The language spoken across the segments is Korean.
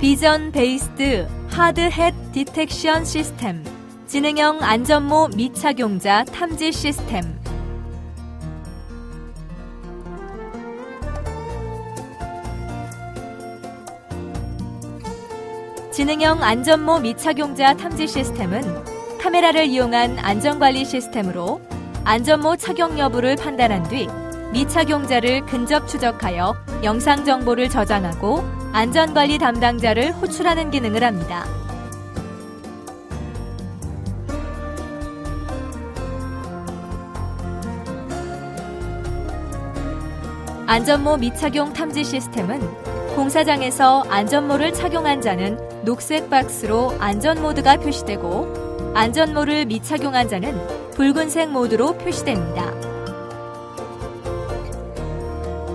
비전 베이스드 하드 햇 디텍션 시스템, 지능형 안전모 미착용자 탐지 시스템, 지능형 안전모 미착용자 탐지 시스템은 카메라를 이용한 안전관리 시스템으로 안전모 착용 여부를 판단한 뒤 미착용자를 근접 추적하여 영상 정보를 저장하고 안전관리 담당자를 호출하는 기능을 합니다. 안전모 미착용 탐지 시스템은 공사장에서 안전모를 착용한 자는 녹색 박스로 안전 모드가 표시되고 안전모를 미착용한 자는 붉은색 모드로 표시됩니다.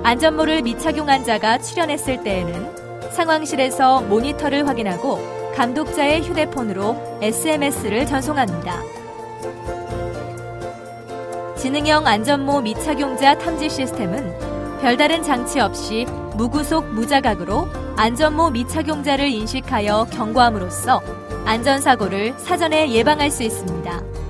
안전모를 미착용한 자가 출연했을 때에는 상황실에서 모니터를 확인하고 감독자의 휴대폰으로 SMS를 전송합니다. 지능형 안전모 미착용자 탐지 시스템은 별다른 장치 없이 무구속 무자각으로 안전모 미착용자를 인식하여 경고함으로써 안전사고를 사전에 예방할 수 있습니다.